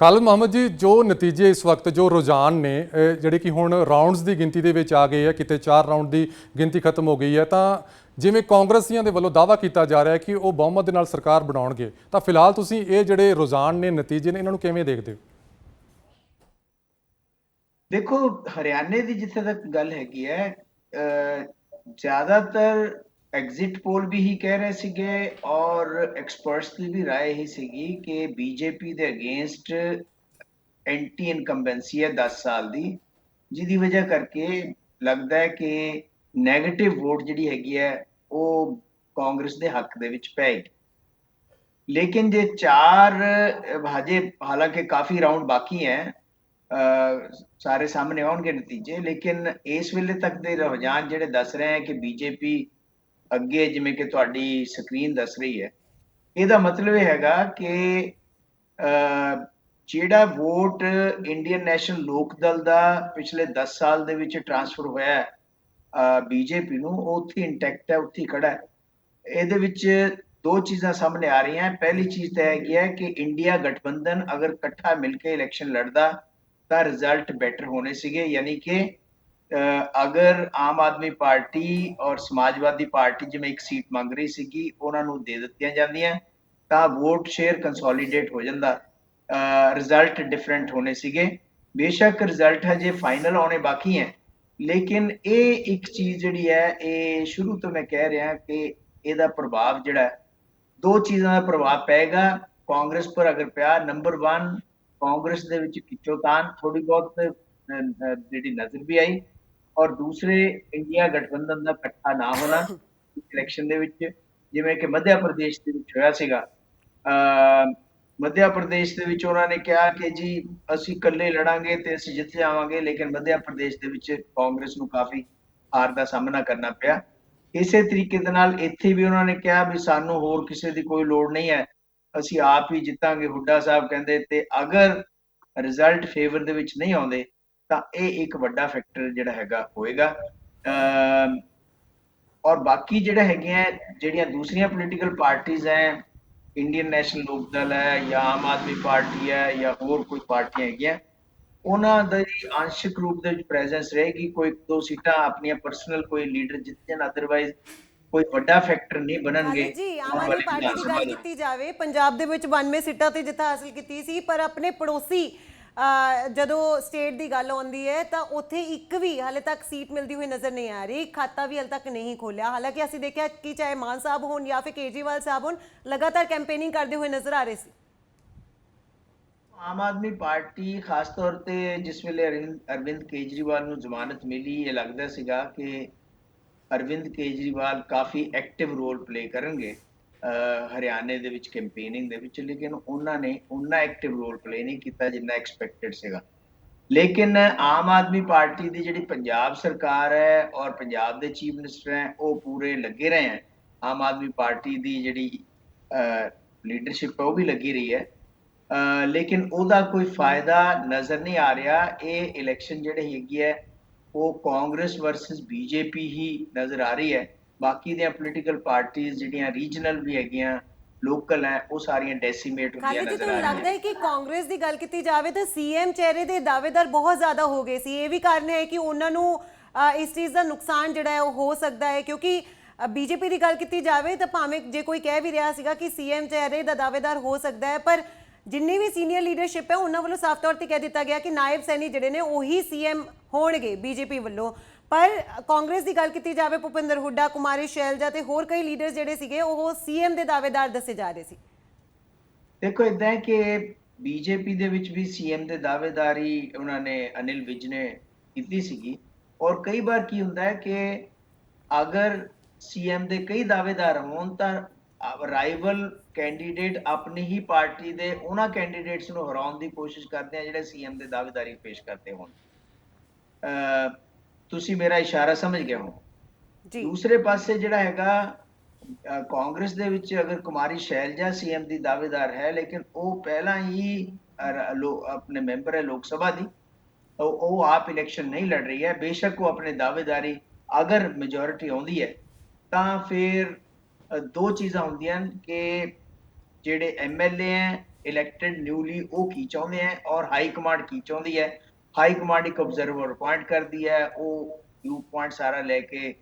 ਖਾਲਿਦ ਮੁਹੰਮਦ ਜੀ, ਜੋ ਨਤੀਜੇ ਇਸ ਵਕਤ, ਜੋ ਰੁਝਾਨ ਨੇ ਜਿਹੜੇ ਕਿ ਹੁਣ ਰਾਉਂਡਸ ਦੀ ਗਿਣਤੀ ਦੇ ਵਿੱਚ ਆ ਗਏ ਆ, ਕਿਤੇ 4 ਰਾਉਂਡ ਦੀ ਗਿਣਤੀ ਖਤਮ ਹੋ ਗਈ ਹੈ ਤਾਂ ਜਿਵੇਂ ਕਾਂਗਰਸੀਆਂ ਦੇ ਵੱਲੋਂ ਦਾਵਾ ਕੀਤਾ ਜਾ ਰਿਹਾ ਹੈ ਕਿ ਉਹ ਬਹੁਮਤ ਦੇ ਨਾਲ ਸਰਕਾਰ ਬਣਾਉਣਗੇ, ਤਾਂ ਫਿਲਹਾਲ ਤੁਸੀਂ ਇਹ ਜਿਹੜੇ ਰੁਝਾਨ ਨੇ, ਨਤੀਜੇ ਨੇ, ਇਹਨਾਂ ਨੂੰ ਕਿਵੇਂ ਦੇਖਦੇ ਹੋ? ਦੇਖੋ, ਹਰਿਆਣੇ ਦੀ ਜਿੱਥੇ ਤੱਕ ਗੱਲ ਹੈਗੀ ਹੈ ਜ਼ਿਆਦਾਤਰ ਐਗਜ਼ਿਟ ਪੋਲ ਵੀ ਹੀ ਕਹਿ ਰਹੇ ਸੀਗੇ ਔਰ ਐਕਸਪਰਟਸ ਦੀ ਵੀ رائے ਹੀ ਸੀਗੀ ਕਿ ਬੀਜੇਪੀ ਦੇ ਅਗੇਂਸਟ ਐਂਟੀ ਇਨਕੰਬੈਂਸੀ ਹੈ 10 ਸਾਲ ਦੀ, ਜਿਹਦੀ ਵਜ੍ਹਾ ਕਰਕੇ ਲੱਗਦਾ ਹੈ ਕਿ ਨੈਗੇਟਿਵ ਵੋਟ ਜਿਹੜੀ ਹੈਗੀ ਹੈ ਉਹ ਕਾਂਗਰਸ ਦੇ ਹੱਕ ਦੇ ਵਿੱਚ ਪੈਗੀ ਲੇਕਿਨ ਜੇ ਚਾਰ, ਹਜੇ ਹਾਲਾਂਕਿ ਕਾਫੀ ਰਾਉਂਡ ਬਾਕੀ ਹੈ ਸਾਰੇ ਸਾਹਮਣੇ ਆਉਣਗੇ ਨਤੀਜੇ, ਲੇਕਿਨ ਇਸ ਵੇਲੇ ਤੱਕ ਦੇ ਰੁਝਾਨ ਜਿਹੜੇ ਦੱਸ ਰਹੇ ਹੈ ਕਿ ਬੀਜੇਪੀ ਅੱਗੇ ਜਿਵੇਂ ਕਿ ਤੁਹਾਡੀ ਸਕਰੀਨ ਦੱਸ ਰਹੀ ਹੈ, ਇਹਦਾ ਮਤਲਬ ਇਹ ਹੈਗਾ ਕਿ ਜਿਹੜਾ ਵੋਟ ਇੰਡੀਅਨ ਨੈਸ਼ਨਲ ਲੋਕ ਦਲ ਦਾ ਪਿਛਲੇ 10 ਸਾਲ ਦੇ ਵਿੱਚ ਟਰਾਂਸਫਰ ਹੋਇਆ ਹੈ ਬੀਜੇਪੀ ਨੂੰ, ਉਹ ਉੱਥੇ ਇੰਟੈਕਟ ਹੈ, ਉੱਥੇ ਖੜਾ ਹੈ। ਇਹਦੇ ਵਿੱਚ ਦੋ ਚੀਜ਼ਾਂ ਸਾਹਮਣੇ ਆ ਰਹੀਆਂ। ਪਹਿਲੀ ਚੀਜ਼ ਤਾਂ ਹੈਗੀ ਹੈ ਕਿ ਇੰਡੀਆ ਗਠਬੰਧਨ ਅਗਰ ਇਕੱਠਾ ਮਿਲ ਕੇ ਇਲੈਕਸ਼ਨ ਲੜਦਾ ਤਾਂ ਰਿਜ਼ਲਟ ਬੈਟਰ ਹੋਣੇ ਸੀਗੇ, ਯਾਨੀ ਕਿ ਅਗਰ ਆਮ ਆਦਮੀ ਪਾਰਟੀ ਔਰ ਸਮਾਜਵਾਦੀ ਪਾਰਟੀ ਜਿਵੇਂ ਇੱਕ ਸੀਟ ਮੰਗ ਰਹੀ ਸੀਗੀ, ਉਹਨਾਂ ਨੂੰ ਦੇ ਦਿੱਤੀਆਂ ਜਾਂਦੀਆਂ, ਤਾਂ ਵੋਟ ਸ਼ੇਅਰ ਕੰਸੋਲੀਡੇਟ ਹੋ ਜਾਂਦਾ। ਰਿਜ਼ਲਟ ਡਿਫਰੈਂਟ ਹੋਣੇ ਸੀਗੇ। ਬੇਸ਼ੱਕ ਰਿਜ਼ਲਟ ਹਜੇ ਫਾਈਨਲ ਆਉਣੇ ਬਾਕੀ ਹੈ। ਲੇਕਿਨ ਇਹ ਇੱਕ ਚੀਜ਼ ਜਿਹੜੀ ਹੈ, ਇਹ ਸ਼ੁਰੂ ਤੋਂ ਮੈਂ ਕਹਿ ਰਿਹਾ ਕਿ ਇਹਦਾ ਪ੍ਰਭਾਵ ਜਿਹੜਾ ਦੋ ਚੀਜ਼ਾਂ ਦਾ ਪ੍ਰਭਾਵ ਪਏਗਾ। ਕਾਂਗਰਸ ਪਰ ਅਗਰ ਪਿਆ ਨੰਬਰ 1 ਕਾਂਗਰਸ ਦੇ ਵਿੱਚ ਖਿੱਚੋਤਾਨ ਥੋੜੀ ਬਹੁਤ ਜਿਹੜੀ ਨਜ਼ਰ ਵੀ ਆਈ। ਔਰ ਦੂਸਰੇ ਇੰਡੀਆ ਗਠਬੰਧਨ ਦਾ ਇਕੱਠਾ ਨਾ ਹੋਣਾ ਇਲੈਕਸ਼ਨ ਦੇ ਵਿੱਚ, ਜਿਵੇਂ ਕਿ ਮੱਧ ਪ੍ਰਦੇਸ਼ ਦੇ ਵਿੱਚ ਹੋਇਆ ਸੀਗਾ। ਅਹ ਮੱਧ ਪ੍ਰਦੇਸ਼ ਦੇ ਵਿੱਚ ਉਹਨਾਂ ਨੇ ਕਿਹਾ ਕਿ ਜੀ, ਅਸੀਂ ਇਕੱਲੇ ਲੜਾਂਗੇ ਤੇ ਅਸੀਂ ਜਿੱਥੇ ਜਾਵਾਂਗੇ ਲੇਕਿਨ ਮੱਧ ਪ੍ਰਦੇਸ਼ ਦੇ ਵਿੱਚ ਕਾਂਗਰਸ ਨੂੰ ਕਾਫੀ ਹਾਰ ਦਾ ਸਾਹਮਣਾ ਕਰਨਾ ਪਿਆ। ਇਸੇ ਤਰੀਕੇ ਦੇ ਨਾਲ ਇੱਥੇ ਵੀ ਉਹਨਾਂ ਨੇ ਕਿਹਾ ਵੀ ਸਾਨੂੰ ਹੋਰ ਕਿਸੇ ਦੀ ਕੋਈ ਲੋੜ ਨਹੀਂ ਹੈ, ਅਸੀਂ ਆਪ ਹੀ ਜਿੱਤਾਂਗੇ, ਹੁੱਡਾ ਸਾਹਿਬ ਕਹਿੰਦੇ, ਤੇ ਅਗਰ ਰਿਜ਼ਲਟ ਫੇਵਰ ਦੇ ਵਿੱਚ ਨਹੀਂ ਆਉਂਦੇ ਤਾਂ ਇਹ ਇੱਕ ਵੱਡਾ ਫੈਕਟਰ ਜਿਹੜਾ ਹੈਗਾ ਹੋਏਗਾ। ਔਰ ਬਾਕੀ ਜਿਹੜਾ ਹੈਗੀਆਂ ਜਿਹੜੀਆਂ ਦੂਸਰੀਆਂ ਪੋਲੀਟੀਕਲ ਪਾਰਟੀਆਂ ਹੈ ਇੰਡੀਅਨ ਨੈਸ਼ਨਲ ਲੋਕ ਦਲ ਹੈ ਜਾਂ ਆਮ ਆਦਮੀ ਪਾਰਟੀ ਹੈ ਜਾਂ ਹੋਰ ਕੋਈ ਪਾਰਟੀਆਂ ਹੈਗੀਆਂ ਉਹਨਾਂ ਦਾ ਜੀ ਅੰਸ਼ਿਕ ਰੂਪ ਦੇ ਵਿੱਚ ਪ੍ਰੈਜ਼ੈਂਸ ਰਹੇਗੀ। ਕੋਈ ਦੋ ਸੀਟਾਂ ਆਪਣੀਆਂ ਪਰਸਨਲ ਕੋਈ ਲੀਡਰ ਜਿੱਤ ਜਾਣ ਅਦਰਵਾਈਜ਼ ਕੋਈ ਵੱਡਾ ਫੈਕਟਰ ਨਹੀਂ ਬਣਨਗੇ। ਜੀ ਆਮ ਆਦਮੀ ਪਾਰਟੀ ਦੀ ਗੱਲ ਕੀਤੀ ਜਾਵੇ ਪੰਜਾਬ ਦੇ ਵਿੱਚ 92 ਸੀਟਾਂ ਤੇ ਜਿੱਤ ਹਾਸਲ ਕੀਤੀ ਸੀ ਪਰ ਆਪਣੇ ਪੜੋਸੀ ਜਦੋਂ ਸਟੇਟ ਦੀ ਗੱਲ ਆਉਂਦੀ ਹੈ, ਤਾਂ ਉੱਥੇ ਇੱਕ ਵੀ ਹਾਲੇ ਤੱਕ ਸੀਟ ਮਿਲਦੀ ਹੋਈ ਨਜ਼ਰ ਨਹੀਂ ਆ ਰਹੀ। ਖਾਤਾ ਵੀ ਹਾਲੇ ਤੱਕ ਨਹੀਂ ਖੋਲਿਆ ਹਾਲਾਂਕਿ ਅਸੀਂ ਦੇਖਿਆ ਕਿ ਚਾਹੇ ਮਾਨ ਸਾਹਿਬ ਹੋਣ ਜਾਂ ਫਿਰ ਕੇਜਰੀਵਾਲ ਸਾਹਿਬ ਹੋਣ, ਲਗਾਤਾਰ ਕੈਂਪੇਨਿੰਗ ਕਰਦੇ ਹੋਏ ਨਜ਼ਰ ਆ ਰਹੇ ਸੀ। ਆਮ ਆਦਮੀ ਪਾਰਟੀ, ਖਾਸ ਤੌਰ ਤੇ ਜਿਸ ਵੇਲੇ ਅਰਵਿੰਦ ਕੇਜਰੀਵਾਲ ਨੂੰ ਜ਼ਮਾਨਤ ਮਿਲੀ, ਇਹ ਲੱਗਦਾ ਸੀਗਾ ਕਿ ਅਰਵਿੰਦ ਕੇਜਰੀਵਾਲ ਕਾਫੀ ਐਕਟਿਵ ਰੋਲ ਪਲੇ ਕਰਨਗੇ। ਹਰਿਆਣੇ ਦੇ ਵਿੱਚ ਕੈਂਪੇਨਿੰਗ ਦੇ ਵਿੱਚ, ਲੇਕਿਨ ਉਹਨਾਂ ਨੇ, ਉਹਨਾਂ ਐਕਟਿਵ ਰੋਲ ਪਲੇ ਨਹੀਂ ਕੀਤਾ ਜਿੰਨਾ ਐਕਸਪੈਕਟਡ ਸੀਗਾ। ਲੇਕਿਨ ਆਮ ਆਦਮੀ ਪਾਰਟੀ ਦੀ ਜਿਹੜੀ ਪੰਜਾਬ ਸਰਕਾਰ ਹੈ ਔਰ ਪੰਜਾਬ ਦੇ ਚੀਫ ਮਿਨਿਸਟਰ ਹੈ, ਉਹ ਪੂਰੇ ਲੱਗੇ ਰਹੇ ਹੈ। ਆਮ ਆਦਮੀ ਪਾਰਟੀ ਦੀ ਜਿਹੜੀ ਲੀਡਰਸ਼ਿਪ ਹੈ, ਉਹ ਵੀ ਲੱਗੀ ਰਹੀ ਹੈ। ਲੇਕਿਨ ਉਹਦਾ ਕੋਈ ਫਾਇਦਾ ਨਜ਼ਰ ਨਹੀਂ ਆ ਰਿਹਾ। ਇਹ ਇਲੈਕਸ਼ਨ ਜਿਹੜੇ ਹੈਗੀ ਹੈ, ਉਹ ਕਾਂਗਰਸ ਵਰਸਸ ਬੀਜੇਪੀ ਹੀ ਨਜ਼ਰ ਆ ਰਹੀ ਹੈ। ਬਾਕੀ ਦੀਆਂ ਪੋਲੀਟੀਕਲ ਪਾਰਟੀਆਂ ਜਿਹੜੀਆਂ ਰੀਜਨਲ ਵੀ ਹੈਗੀਆਂ ਲੋਕਲ ਹੈ ਉਹ ਸਾਰੀਆਂ ਡੈਸੀਮੇਟ ਹੁੰਦੀਆਂ ਖਾਲੀ ਜੀ ਨਜ਼ਰ ਤੁਹਾਨੂੰ ਆ ਲੱਗਦਾ ਰਹੀਆਂ ਹੈ ਕਿ ਕਾਂਗਰਸ ਦੀ ਗੱਲ ਕੀਤੀ ਜਾਵੇ ਤਾਂ ਸੀਐਮ ਚਿਹਰੇ ਦੇ ਦਾਅਵੇਦਾਰ ਬਹੁਤ ਜ਼ਿਆਦਾ ਹੋ ਗਏ ਸੀ। ਇਹ ਵੀ ਕਾਰਨ ਹੈ ਕਿ ਉਹਨਾਂ ਨੂੰ ਇਸ ਚੀਜ਼ ਦਾ ਨੁਕਸਾਨ ਜਿਹੜਾ ਹੈ ਉਹ ਹੋ ਸਕਦਾ ਹੈ ਕਿਉਂਕਿ ਬੀਜੇਪੀ ਦੀ ਗੱਲ ਕੀਤੀ ਜਾਵੇ ਤਾਂ ਭਾਵੇਂ ਜੇ ਕੋਈ ਕਹਿ ਵੀ ਰਿਹਾ ਸੀਗਾ ਕਿ ਸੀਐਮ ਚਿਹਰੇ ਦਾ ਦਾਅਵੇਦਾਰ ਹੋ ਸਕਦਾ ਹੈ ਪਰ ਜਿੰਨੀ ਵੀ ਸੀਨੀਅਰ ਲੀਡਰਸ਼ਿਪ ਹੈ ਉਹਨਾਂ ਵੱਲੋਂ ਸਾਫ਼ ਤੌਰ ਤੇ ਕਹਿ ਦਿੱਤਾ ਗਿਆ ਕਿ ਨਾਇਬ ਸੈਣੀ ਜਿਹੜੇ ਨੇ ਉਹੀ ਸੀਐਮ ਹੋਣਗੇ ਬੀਜੇਪੀ ਵੱਲੋਂ। ਪਰ ਕਾਂਗਰਸ ਦੀ ਗੱਲ ਕੀਤੀ ਜਾਵੇ, ਭੁਪਿੰਦਰ ਹੁੱਡਾ, ਕੁਮਾਰੀ ਸ਼ੈਲਜਾ ਤੇ ਹੋਰ ਕਈ ਲੀਡਰ ਜਿਹੜੇ ਸੀਗੇ, ਉਹ ਸੀਐਮ ਦੇ ਦਾਅਵੇਦਾਰ ਦੱਸੇ ਜਾ ਰਹੇ ਸੀ। ਦੇਖੋ ਇਦਾਂ ਹੈ ਕਿ ਬੀਜੇਪੀ ਦੇ ਵਿੱਚ ਵੀ ਸੀਐਮ ਦੇ ਦਾਅਵੇਦਾਰੀ ਉਹਨਾਂ ਨੇ ਅਨਿਲ ਵਿਜ ਨੇ ਕੀਤੀ ਸੀਗੀ। ਔਰ ਕਈ ਵਾਰ ਕੀ ਹੁੰਦਾ ਹੈ ਕਿ ਅਗਰ ਸੀਐਮ ਦੇ ਕਈ ਦਾਅਵੇਦਾਰ ਹੋਣ, ਤਾਂ ਰਾਈਵਲ ਕੈਂਡੀਡੇਟ ਆਪਣੀ ਹੀ ਪਾਰਟੀ ਦੇ ਉਹਨਾਂ ਕੈਂਡੀਡੇਟਸ ਨੂੰ ਹਰਾਉਣ ਦੀ ਕੋਸ਼ਿਸ਼ ਕਰਦੇ ਆ, ਜਿਹੜੇ ਸੀਐਮ ਦੇ ਦਾਅਵੇਦਾਰੀ ਪੇਸ਼ ਕਰਦੇ ਹੋਣ। ਅਹ ਤੁਸੀਂ ਮੇਰਾ ਇਸ਼ਾਰਾ ਸਮਝ ਗਏ ਹੋ। ਜੀ। ਦੂਸਰੇ ਪਾਸੇ ਜਿਹੜਾ ਹੈਗਾ ਕਾਂਗਰਸ ਦੇ ਵਿੱਚ ਅਗਰ ਕੁਮਾਰੀ ਸ਼ੈਲਜਾ ਸੀਐਮ ਦੀ ਦਾਅਵੇਦਾਰ ਹੈ ਲੇਕਿਨ ਉਹ ਪਹਿਲਾਂ ਹੀ ਆਪਣੇ ਮੈਂਬਰ ਹੈ ਲੋਕ ਸਭਾ ਦੀ ਉਹ ਆਪ ਇਲੈਕਸ਼ਨ ਨਹੀਂ ਲੜ ਰਹੀ ਹੈ। ਬੇਸ਼ੱਕ ਉਹ ਆਪਣੇ ਦਾਅਵੇਦਾਰੀ ਅਗਰ ਮੈਜੋਰਿਟੀ ਆਉਂਦੀ ਹੈ ਤਾਂ ਫਿਰ ਦੋ ਚੀਜ਼ਾਂ ਹੁੰਦੀਆਂ ਹਨ ਕਿ ਜਿਹੜੇ ਐਮਐਲਏ ਹੈ ਇਲੈਕਟਡ ਨਿਊਲੀ ਉਹ ਕੀ ਚਾਹੁੰਦੇ ਹੈ ਔਰ ਹਾਈ ਕਮਾਂਡ ਕੀ ਚਾਹੁੰਦੀ ਹੈ। ਹਾਈ ਕਮਾਂਡ ਇੱਕ ਆਬਜ਼ਰਵਰ ਅਪਾਇੰਟ ਕਰਦੀ ਹੈ ਉਹ ਵਿਊ ਪੁਆਇੰਟ ਸਾਰਾ ਲੈ ਕੇ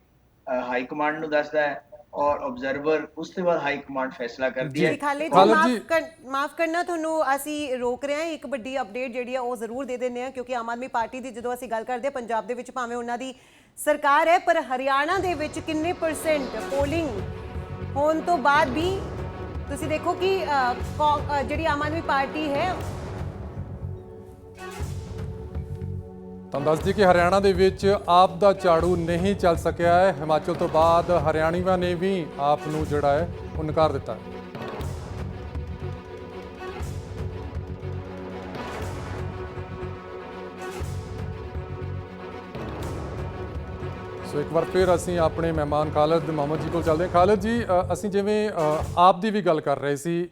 ਹਾਈ ਕਮਾਂਡ ਨੂੰ ਦੱਸਦਾ ਹੈ ਔਰ ਆਬਜ਼ਰਵਰ ਉਸ ਤੋਂ ਬਾਅਦ ਹਾਈ ਕਮਾਂਡ ਫੈਸਲਾ ਕਰਦੀ ਹੈ। ਜੀ ਖਾਲਿਦ ਜੀ ਮਾਫ ਜੀ- ਕਰ ਮਾਫ ਕਰਨਾ ਤੁਹਾਨੂੰ ਅਸੀਂ ਰੋਕ ਰਹੇ ਹਾਂ। ਇੱਕ ਵੱਡੀ ਅਪਡੇਟ ਜਿਹੜੀ ਆ ਉਹ ਜ਼ਰੂਰ ਦੇ ਦਿੰਦੇ ਹਾਂ ਕਿਉਂਕਿ ਆਮ ਆਦਮੀ ਪਾਰਟੀ ਦੀ ਜਦੋਂ ਅਸੀਂ ਗੱਲ ਕਰਦੇ ਹਾਂ ਪੰਜਾਬ ਦੇ ਵਿੱਚ ਭਾਵੇਂ ਉਹਨਾਂ ਦੀ ਸਰਕਾਰ ਹੈ ਪਰ ਹਰਿਆਣਾ ਦੇ ਵਿੱਚ ਕਿੰਨੇ ਪਰਸੈਂਟ ਪੋਲਿੰਗ ਹੋਣ ਤੋਂ ਬਾਅਦ ਵੀ ਤੁਸੀਂ ਦੇਖੋ ਕਿ ਜਿਹੜੀ ਆਮ ਆਦਮੀ ਪਾਰਟੀ ਹੈ ਤਾਂ ਦੱਸ ਦਈਏ ਕਿ ਹਰਿਆਣਾ ਦੇ ਵਿੱਚ ਆਪ ਦਾ ਝਾੜੂ ਨਹੀਂ ਚੱਲ ਸਕਿਆ ਹੈ। ਹਿਮਾਚਲ ਤੋਂ ਬਾਅਦ ਹਰਿਆਣਵੀਆਂ ਨੇ ਵੀ ਆਪ ਨੂੰ ਜਿਹੜਾ ਹੈ ਉਹ ਨਕਾਰ ਦਿੱਤਾ ਹੈ। ਸੋ ਇੱਕ ਵਾਰ ਫਿਰ ਅਸੀਂ ਆਪਣੇ ਮਹਿਮਾਨ ਖਾਲਦ, ਮੁਹੰਮਦ ਜੀ ਕੋਲ ਚੱਲਦੇ ਹਾਂ। ਖਾਲਦ ਜੀ ਅਸੀਂ ਜਿਵੇਂ ਆਪ ਦੀ ਵੀ ਗੱਲ ਕਰ ਰਹੇ ਸੀ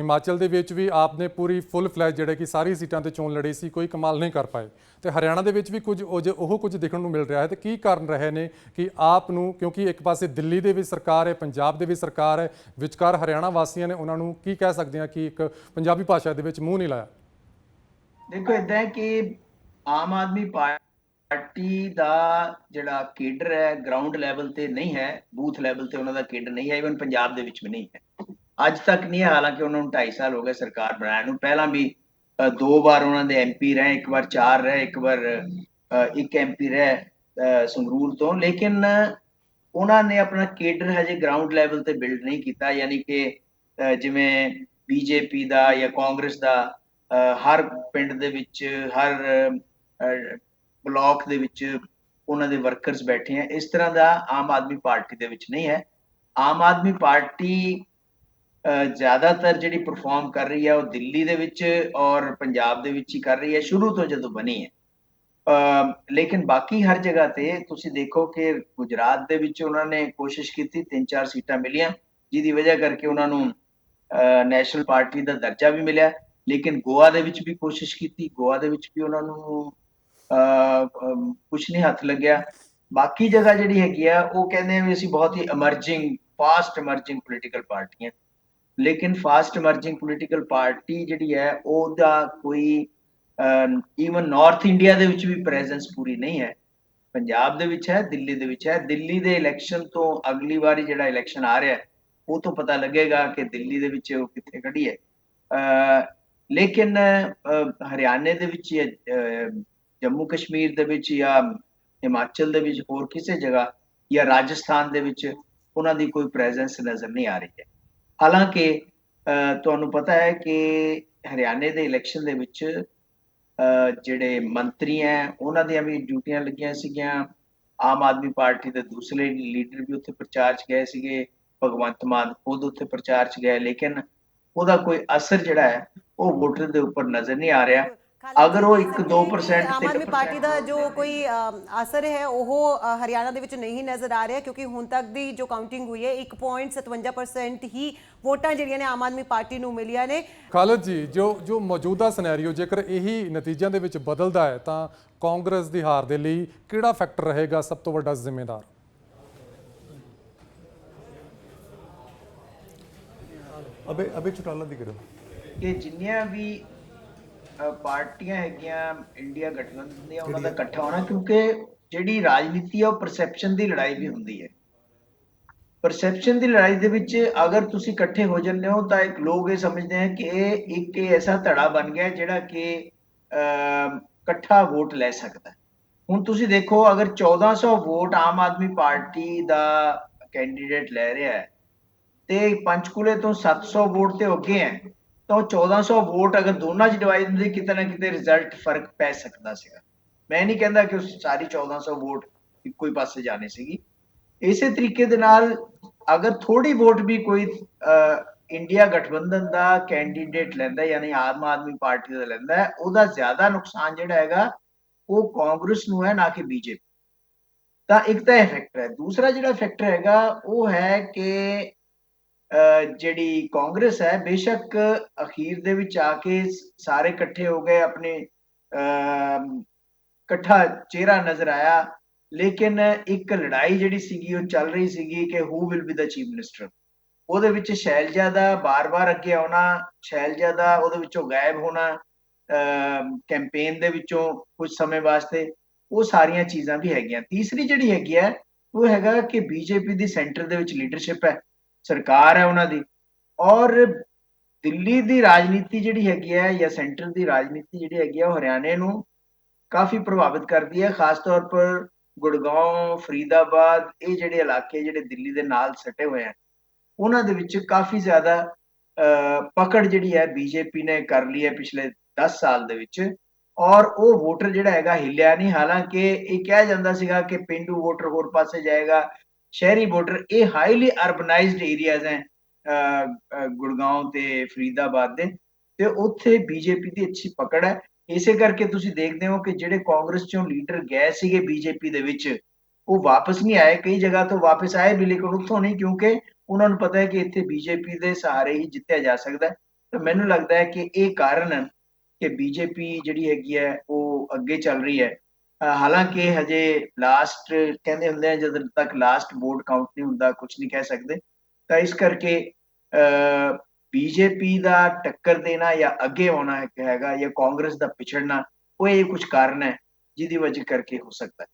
ਹਿਮਾਚਲ ਦੇ ਵਿੱਚ ਵੀ ਆਪ ਨੇ ਪੂਰੀ ਫੁੱਲ ਫਲੈਜ ਜਿਹੜੇ ਕਿ ਸਾਰੀ ਸੀਟਾਂ ਤੇ ਚੋਣ ਲੜੀ ਸੀ, ਕੋਈ ਕਮਾਲ ਨਹੀਂ ਕਰ ਪਾਏ। ਤੇ ਹਰਿਆਣਾ ਦੇ ਵਿੱਚ ਵੀ ਕੁਝ ਉਹ ਜੇ- ਉਹ ਕੁਝ ਦੇਖਣ ਨੂੰ ਮਿਲ ਰਿਹਾ ਹੈ, ਤੇ ਕੀ ਕਾਰਨ ਰਹੇ ਨੇ ਕਿ ਆਪ ਨੂੰ, ਕਿਉਂਕਿ ਇੱਕ ਪਾਸੇ ਦਿੱਲੀ ਦੇ ਵੀ ਸਰਕਾਰ ਹੈ, ਪੰਜਾਬ ਦੇ ਵੀ ਸਰਕਾਰ ਹੈ, ਵਿਚਕਾਰ ਹਰਿਆਣਾ ਵਾਸੀਆਂ ਨੇ ਉਹਨਾਂ ਨੂੰ ਕੀ ਕਹਿ ਸਕਦੇ ਹਾਂ ਕਿ ਇੱਕ ਪੰਜਾਬੀ ਭਾਸ਼ਾ ਦੇ ਵਿੱਚ ਮੂੰਹ ਨਹੀਂ ਲਾਇਆ? ਦੇਖੋ ਇਦਾਂ ਹੈ ਕਿ ਆਮ ਆਦਮੀ ਪਾਰਟੀ ਦਾ ਜਿਹੜਾ ਕੇਡਰ ਹੈ ਗਰਾਊਂਡ ਲੈਵਲ ਤੇ ਨਹੀਂ ਹੈ ਬੂਥ ਲੈਵਲ ਤੇ ਉਹਨਾਂ ਦਾ ਕੇਡਰ ਨਹੀਂ ਹੈ ਇਵਨ ਪੰਜਾਬ ਦੇ ਵਿੱਚ ਵੀ ਨਹੀਂ ਹੈ। ਅੱਜ ਤੱਕ ਨਹੀਂ ਹੈ ਹਾਲਾਂਕਿ ਉਹਨਾਂ ਨੂੰ 2.5 ਸਾਲ ਹੋ ਗਏ ਸਰਕਾਰ ਬਣਾਇਆ ਨੂੰ। ਪਹਿਲਾਂ ਵੀ ਦੋ ਵਾਰ ਉਹਨਾਂ ਦੇ ਐਮਪੀ ਰਹੇ ਇੱਕ ਵਾਰ ਚਾਰ ਰਹੇ ਇੱਕ ਵਾਰ ਇੱਕ ਐਮਪੀ ਰਹੇ ਅ, ਸੰਗਰੂਰ ਤੋਂ। ਲੇਕਿਨ ਉਹਨਾਂ ਨੇ ਆਪਣਾ ਕੇਡਰ ਹਜੇ ਗਰਾਊਂਡ ਲੈਵਲ ਤੇ ਬਿਲਡ ਨਹੀਂ ਕੀਤਾ ਯਾਨੀ ਕਿ ਅ, ਜਿਵੇਂ ਬੀਜੇਪੀ ਦਾ ਜਾਂ ਕਾਂਗਰਸ ਦਾ ਹਰ ਪਿੰਡ ਦੇ ਵਿੱਚ ਹਰ ਅ, ਬਲਾਕ ਦੇ ਵਿੱਚ ਉਹਨਾਂ ਦੇ ਵਰਕਰਸ ਬੈਠੇ ਆ। ਇਸ ਤਰ੍ਹਾਂ ਦਾ ਆਮ ਆਦਮੀ ਪਾਰਟੀ ਦੇ ਵਿੱਚ ਨਹੀਂ ਹੈ। ਆਮ ਆਦਮੀ ਪਾਰਟੀ ਜ਼ਿਆਦਾਤਰ ਜਿਹੜੀ ਪਰਫਾਰਮ ਕਰ ਰਹੀ ਹੈ ਉਹ ਦਿੱਲੀ ਦੇ ਵਿੱਚ ਔਰ ਪੰਜਾਬ ਦੇ ਵਿੱਚ ਹੀ ਕਰ ਰਹੀ ਹੈ, ਸ਼ੁਰੂ ਤੋਂ ਜਦੋਂ ਬਣੀ ਹੈ। ਲੇਕਿਨ ਬਾਕੀ ਹਰ ਜਗ੍ਹਾ ਤੇ ਤੁਸੀਂ ਦੇਖੋ ਕਿ ਗੁਜਰਾਤ ਦੇ ਵਿੱਚ ਉਹਨਾਂ ਨੇ ਕੋਸ਼ਿਸ਼ ਕੀਤੀ ਤਿੰਨ ਚਾਰ ਸੀਟਾਂ ਮਿਲੀਆਂ, ਜਿਹਦੀ ਵਜ੍ਹਾ ਕਰਕੇ ਉਹਨਾਂ ਨੂੰ ਨੈਸ਼ਨਲ ਪਾਰਟੀ ਦਾ ਦਰਜਾ ਵੀ ਮਿਲਿਆ। ਲੇਕਿਨ ਗੋਆ ਦੇ ਵਿੱਚ ਵੀ ਕੋਸ਼ਿਸ਼ ਕੀਤੀ, ਗੋਆ ਦੇ ਵਿੱਚ ਵੀ ਉਹਨਾਂ ਨੂੰ ਕੁਝ ਨਹੀਂ ਹੱਥ ਲੱਗਿਆ। ਬਾਕੀ ਜਗ੍ਹਾ ਜਿਹੜੀ ਹੈਗੀ ਆ, ਉਹ ਕਹਿੰਦੇ ਵੀ ਅਸੀਂ ਬਹੁਤ ਹੀ ਅਮਰਜਿੰਗ ਫਾਸਟ ਅਮਰਜਿੰਗ ਪੋਲੀਟੀਕਲ ਪਾਰਟੀਆਂ ਲੇਕਿਨ ਫਾਸਟ ਇਮਰਜਿੰਗ ਪੋਲੀਟੀਕਲ ਪਾਰਟੀ ਜਿਹੜੀ ਹੈ, ਉਹਦਾ ਕੋਈ ਈਵਨ ਨਾਰਥ ਇੰਡੀਆ ਦੇ ਵਿੱਚ ਵੀ ਪ੍ਰੈਜ਼ੈਂਸ ਪੂਰੀ ਨਹੀਂ ਹੈ। ਪੰਜਾਬ ਦੇ ਵਿੱਚ ਹੈ, ਦਿੱਲੀ ਦੇ ਵਿੱਚ ਹੈ। ਦਿੱਲੀ ਦੇ ਇਲੈਕਸ਼ਨ ਤੋਂ ਅਗਲੀ ਵਾਰੀ ਜਿਹੜਾ ਇਲੈਕਸ਼ਨ ਆ ਰਿਹਾ ਹੈ, ਉਹ ਤੋਂ ਪਤਾ ਲੱਗੇਗਾ ਕਿ ਦਿੱਲੀ ਦੇ ਵਿੱਚ ਉਹ ਕਿੱਥੇ ਖੜੀ ਹੈ। ਲੇਕਿਨ ਹਰਿਆਣੇ ਦੇ ਵਿੱਚ ਜਾਂ ਜੰਮੂ ਕਸ਼ਮੀਰ ਦੇ ਵਿੱਚ ਜਾਂ ਹਿਮਾਚਲ ਦੇ ਵਿੱਚ ਹੋਰ ਕਿਸੇ ਜਗ੍ਹਾ ਜਾਂ ਰਾਜਸਥਾਨ ਦੇ ਵਿੱਚ ਉਹਨਾਂ ਦੀ ਕੋਈ ਪ੍ਰੈਜ਼ੈਂਸ ਨਜ਼ਰ ਨਹੀਂ ਆ ਰਹੀ ਹੈ। ਹਾਲਾਂਕਿ ਤੁਹਾਨੂੰ ਪਤਾ ਹੈ ਕਿ ਹਰਿਆਣੇ ਦੇ ਇਲੈਕਸ਼ਨ ਦੇ ਵਿੱਚ ਜਿਹੜੇ ਮੰਤਰੀ ਹੈ, ਉਹਨਾਂ ਦੀਆਂ ਵੀ ਡਿਊਟੀਆਂ ਲੱਗੀਆਂ ਸੀਗੀਆਂ। ਆਮ ਆਦਮੀ ਪਾਰਟੀ ਦੇ ਦੂਸਰੇ ਲੀਡਰ ਵੀ ਉੱਥੇ ਪ੍ਰਚਾਰ 'ਚ ਗਏ ਸੀਗੇ। ਭਗਵੰਤ ਮਾਨ ਖੁਦ ਉੱਥੇ ਪ੍ਰਚਾਰ 'ਚ ਗਏ, ਲੇਕਿਨ ਉਹਦਾ ਕੋਈ ਅਸਰ ਜਿਹੜਾ ਹੈ, ਉਹ ਵੋਟਰ ਦੇ ਉੱਪਰ ਨਜ਼ਰ ਨਹੀਂ ਆ ਰਿਹਾ। ਅਗਰ ਉਹ ਇੱਕ 2% ਆਮ ਆਦਮੀ 3% ਪਾਰਟੀ ਦਾ ਜੋ ਕੋਈ ਅਸਰ ਹੈ ਉਹ ਹਰਿਆਣਾ ਦੇ ਵਿੱਚ ਨਹੀਂ ਨਜ਼ਰ ਆ ਰਿਹਾ ਕਿਉਂਕਿ ਹੁਣ ਤੱਕ ਦੀ ਜੋ ਕਾਊਂਟਿੰਗ ਹੋਈ ਹੈ 1.57% ਹੀ ਵੋਟਾਂ ਜਿਹੜੀਆਂ ਨੇ ਆਮ ਆਦਮੀ ਪਾਰਟੀ ਨੂੰ ਮਿਲੀਆਂ ਨੇ। ਖਾਲਦ ਜੀ ਜੋ ਜੋ ਮੌਜੂਦਾ ਸਿਨੈਰੀਓ ਜੇਕਰ ਇਹੀ ਨਤੀਜਿਆਂ ਦੇ ਵਿੱਚ ਬਦਲਦਾ ਹੈ ਤਾਂ ਕਾਂਗਰਸ ਦੀ ਹਾਰ ਦੇ ਲਈ ਕਿਹੜਾ ਫੈਕਟਰ ਰਹੇਗਾ ਸਭ ਤੋਂ ਵੱਡਾ ਜ਼ਿੰਮੇਦਾਰ? ਅਬੇ ਅਬੇ ਚੁਟਾਲਾ ਦੀ ਕਰੋ। ਕਿ ਜਿੰਨੀਆਂ ਵੀ ਪਾਰਟੀਆਂ ਹੈਗੀਆਂ ਇੰਡੀਆ ਗਠਬੰਧਨ ਦੀਆਂ ਉਹਨਾਂ ਦਾ ਇਕੱਠਾ ਹੋਣਾ ਕਿਉਂਕਿ ਜਿਹੜੀ ਰਾਜਨੀਤੀ ਹੈ ਉਹ ਪਰਸੈਪਸ਼ਨ ਦੀ ਲੜਾਈ ਵੀ ਹੁੰਦੀ ਹੈ ਪਰਸੈਪਸ਼ਨ ਦੀ ਲੜਾਈ ਦੇ ਵਿੱਚ ਅਗਰ ਤੁਸੀਂ ਇਕੱਠੇ ਹੋ ਜਾਂਦੇ ਹੋ ਤਾਂ ਇੱਕ ਲੋਕ ਇਹ ਸਮਝਦੇ ਹਨ ਕਿ ਇਹ ਇੱਕ ਐਸਾ ਧੜਾ ਬਣ ਗਿਆ ਜਿਹੜਾ ਕਿ ਇਕੱਠਾ ਵੋਟ ਲੈ ਸਕਦਾ। ਹੁਣ ਤੁਸੀਂ ਦੇਖੋ ਅਗਰ 1400 ਵੋਟ ਆਮ ਆਦਮੀ ਪਾਰਟੀ ਦਾ ਕੈਂਡੀਡੇਟ ਲੈ ਰਿਹਾ ਹੈ ਤੇ ਪੰਚਕੂਲੇ ਤੋਂ 700 ਵੋਟ ਤੇ ਅੱਗੇ ਹੈ ਤਾਂ ਉਹ 1400 ਵੋਟ ਅਗਰ ਦੋਨਾਂ 'ਚ ਡਿਵਾਈਡ ਹੁੰਦੀ, ਕਿਤੇ ਨਾ ਕਿਤੇ ਰਿਜ਼ਲਟ ਫ਼ਰਕ ਪੈ ਸਕਦਾ ਸੀਗਾ। ਮੈਂ ਨਹੀਂ ਕਹਿੰਦਾ ਕਿ ਸਾਰੀ 1400 ਵੋਟ ਇੱਕੋ ਹੀ ਪਾਸੇ ਜਾਣੀ ਸੀਗੀ। ਇਸੇ ਤਰੀਕੇ ਦੇ ਨਾਲ ਅਗਰ ਥੋੜੀ ਵੋਟ ਵੀ ਕੋਈ ਇੰਡੀਆ ਗਠਬੰਧਨ ਦਾ ਕੈਂਡੀਡੇਟ ਲੈਂਦਾ ਯਾਨੀ ਆਮ ਆਦਮੀ ਪਾਰਟੀ ਦਾ ਲੈਂਦਾ ਉਹਦਾ ਜ਼ਿਆਦਾ ਨੁਕਸਾਨ ਜਿਹੜਾ ਹੈਗਾ, ਉਹ ਕਾਂਗਰਸ ਨੂੰ ਹੈ, ਨਾ ਕਿ ਬੀਜੇਪੀ। ਤਾਂ ਇੱਕ ਤਾਂ ਇਹ ਫੈਕਟਰ ਹੈ। ਦੂਸਰਾ ਜਿਹੜਾ ਫੈਕਟਰ ਹੈਗਾ, ਉਹ ਹੈ ਕਿ ਜਿਹੜੀ ਕਾਂਗਰਸ ਹੈ, ਬੇਸ਼ੱਕ ਅਖੀਰ ਦੇ ਵਿੱਚ ਆ ਕੇ ਸਾਰੇ ਇਕੱਠੇ ਹੋ ਗਏ, ਆਪਣੇ ਇਕੱਠਾ ਚਿਹਰਾ ਨਜ਼ਰ ਆਇਆ। ਲੇਕਿਨ ਇੱਕ ਲੜਾਈ ਜਿਹੜੀ ਸੀਗੀ, ਉਹ ਚੱਲ ਰਹੀ ਸੀਗੀ ਕਿ who will be the chief minister ਉਹਦੇ ਵਿੱਚ ਸ਼ੈਲਜਾ ਦਾ ਬਾਰ-ਬਾਰ ਅੱਗੇ ਆਉਣਾ ਸ਼ੈਲਜਾ ਦਾ ਉਹਦੇ ਵਿੱਚੋਂ ਗਾਇਬ ਹੋਣਾ ਕੈਂਪੇਨ ਦੇ ਵਿੱਚੋਂ ਕੁਝ ਸਮੇਂ ਵਾਸਤੇ, ਉਹ ਸਾਰੀਆਂ ਚੀਜ਼ਾਂ ਵੀ ਹੈਗੀਆਂ। ਤੀਸਰੀ ਜਿਹੜੀ ਹੈਗੀ ਹੈ, ਉਹ ਹੈਗਾ ਕਿ ਬੀਜੇਪੀ ਦੀ ਸੈਂਟਰ ਦੇ ਵਿੱਚ ਲੀਡਰਸ਼ਿਪ ਹੈ। ਸਰਕਾਰ ਹੈ ਉਹਨਾਂ ਦੀ। ਔਰ ਦਿੱਲੀ ਦੀ ਰਾਜਨੀਤੀ ਜਿਹੜੀ ਹੈਗੀ ਹੈ ਜਾਂ ਸੈਂਟਰ ਦੀ ਰਾਜਨੀਤੀ ਜਿਹੜੀ ਹੈਗੀ ਹੈ ਉਹ ਹਰਿਆਣੇ ਨੂੰ ਕਾਫੀ ਪ੍ਰਭਾਵਿਤ ਕਰਦੀ ਹੈ ਖਾਸ ਤੌਰ ਪਰ ਗੁੜਗਾਉਂ ਫਰੀਦਾਬਾਦ ਇਹ ਜਿਹੜੇ ਇਲਾਕੇ ਜਿਹੜੇ ਦਿੱਲੀ ਦੇ ਨਾਲ ਸਟੇ ਹੋਏ ਹਨ ਉਹਨਾਂ ਦੇ ਵਿੱਚ ਕਾਫੀ ਜ਼ਿਆਦਾ ਅਹ, ਪਕੜ ਜਿਹੜੀ ਹੈ ਬੀਜੇਪੀ ਨੇ ਕਰ ਲਈ ਹੈ ਪਿਛਲੇ 10 ਸਾਲ ਦੇ ਵਿੱਚ। ਔਰ ਉਹ ਵੋਟਰ ਜਿਹੜਾ ਹੈਗਾ ਹਿੱਲਿਆ ਨਹੀਂ। ਹਾਲਾਂਕਿ ਇਹ ਕਿਹਾ ਜਾਂਦਾ ਸੀਗਾ ਕਿ ਪਿੰਡੂ ਵੋਟਰ ਹੋਰ ਪਾਸੇ ਜਾਏਗਾ। ਸ਼ਹਿਰੀ ਵੋਟਰ ਇਹ ਹਾਈਲੀ ਅਰਬਨਾਈਜ਼ਡ ਏਰੀਆਜ਼ ਹੈ ਗੁੜਗਾਉਂ ਤੇ ਫਰੀਦਾਬਾਦ ਦੇ, ਤੇ ਉੱਥੇ ਬੀਜੇਪੀ ਦੀ ਅੱਛੀ ਪਕੜ ਹੈ। ਇਸੇ ਕਰਕੇ ਤੁਸੀਂ ਦੇਖਦੇ ਹੋ ਕਿ ਜਿਹੜੇ ਕਾਂਗਰਸ ਚੋਂ ਲੀਡਰ ਗਏ ਸੀਗੇ ਬੀਜੇਪੀ ਦੇ ਵਿੱਚ, ਉਹ ਵਾਪਸ ਨਹੀਂ ਆਏ। ਕਈ ਜਗ੍ਹਾ ਤੋਂ ਵਾਪਸ ਆਏ ਵੀ, ਲੇਕਿਨ ਉੱਥੋਂ ਨਹੀਂ, ਕਿਉਂਕਿ ਉਹਨਾਂ ਨੂੰ ਪਤਾ ਹੈ ਕਿ ਇੱਥੇ ਬੀਜੇਪੀ ਦੇ ਸਹਾਰੇ ਹੀ ਜਿੱਤਿਆ ਜਾ ਸਕਦਾ ਹੈ। ਤਾਂ ਮੈਨੂੰ ਲੱਗਦਾ ਹੈ ਕਿ ਇਹ ਕਾਰਨ ਹੈ ਕਿ ਬੀਜੇਪੀ ਜਿਹੜੀ ਹੈਗੀ ਹੈ, ਉਹ ਅੱਗੇ ਚੱਲ ਰਹੀ ਹੈ। ਹਾਲਾਂਕਿ ਹਜੇ ਲਾਸਟ ਕਹਿੰਦੇ ਹੁੰਦੇ ਆ, ਜਦੋਂ ਤੱਕ ਲਾਸਟ ਵੋਟ ਕਾਊਂਟ ਨਹੀਂ ਹੁੰਦਾ ਕੁਝ ਨਹੀਂ ਕਹਿ ਸਕਦੇ। ਤਾਂ ਇਸ ਕਰਕੇ ਬੀਜੇਪੀ ਦਾ ਟੱਕਰ ਦੇਣਾ ਜਾਂ ਅੱਗੇ ਆਉਣਾ ਹੈਗਾ ਜਾਂ ਕਾਂਗਰਸ ਦਾ ਪਿਛੜਨਾ, ਉਹ ਇਹ ਕੁਝ ਕਾਰਨ ਹੈ, ਜਿਹਦੀ ਵਜ੍ਹਾ ਕਰਕੇ ਹੋ ਸਕਦਾ ਹੈ।